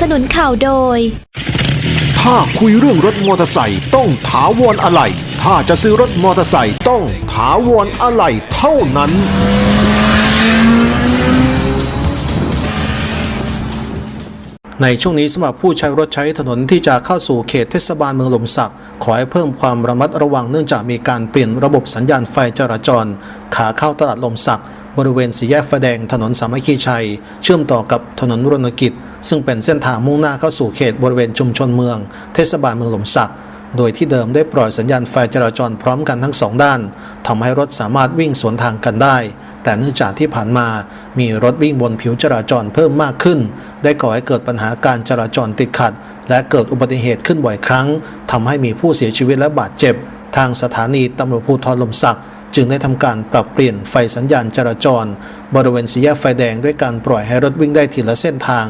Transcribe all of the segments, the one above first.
สนุนข่าวโดย ถ้าคุยเรื่องรถมอเตอร์ไซค์ต้องถาวรอะไหล่ถ้าจะซื้อรถมอเตอร์ไซค์ต้องถาวรอะไหล่เท่านั้น ในช่วงนี้สำหรับผู้ใช้รถใช้ถนนที่จะเข้าสู่เขตเทศบาลเมืองหลมสัก ขอให้เพิ่มความระมัดระวังเนื่องจากมีการเปลี่ยนระบบสัญญาณไฟจราจร ขาเข้าตลาดลมสัก บริเวณสี่แยกไฟแดงถนนสามัคคีชัย เชื่อมต่อกับถนนรณกิจ ซึ่งเป็นเส้นทางมุ่งหน้าเข้าสู่เขตบริเวณชุมชนเมือง เทศบาลเมืองหลมสัก โดยที่เดิมได้ปล่อยสัญญาณไฟจราจรพร้อมกันทั้งสองด้านทำให้รถสามารถวิ่งสวนทางกันได้ แต่เนื่องจากที่ผ่านมามีรถวิ่งบนผิวจราจรเพิ่มมากขึ้น ได้ก่อให้เกิดปัญหาการจราจรติดขัด และเกิดอุบัติเหตุขึ้นบ่อยครั้งทำให้มีผู้เสียชีวิตและบาดเจ็บ ทางสถานีตำรวจภูธรลมสัก จึงได้ทำการปรับเปลี่ยนไฟสัญญาณจราจร บริเวณสี่แยกไฟแดงด้วยการปล่อยให้รถวิ่งได้ทีละเส้นทาง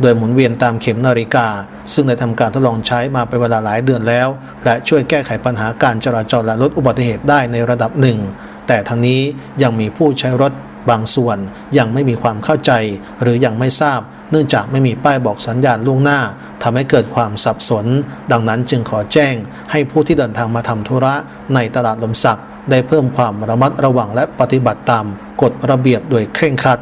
โดยหมุนเวียนตามเข็มนาฬิกา ซึ่งได้ทำการทดลองใช้มาเป็นเวลาหลายเดือนแล้ว และช่วยแก้ไขปัญหาการจราจรและลดอุบัติเหตุได้ในระดับหนึ่ง แต่ทั้งนี้ยังมีผู้ใช้รถบางส่วนยังไม่มีความเข้าใจ หรือยังไม่ทราบ เนื่องจากไม่มีป้ายบอกสัญญาณล่วงหน้าทำให้เกิดความสับสน ดังนั้นจึงขอแจ้งให้ผู้ที่เดินทางมาทำธุระในตลาดลมสัก ได้เพิ่มความระมัดระวังและปฏิบัติตามกฎระเบียบโดยเคร่งครัด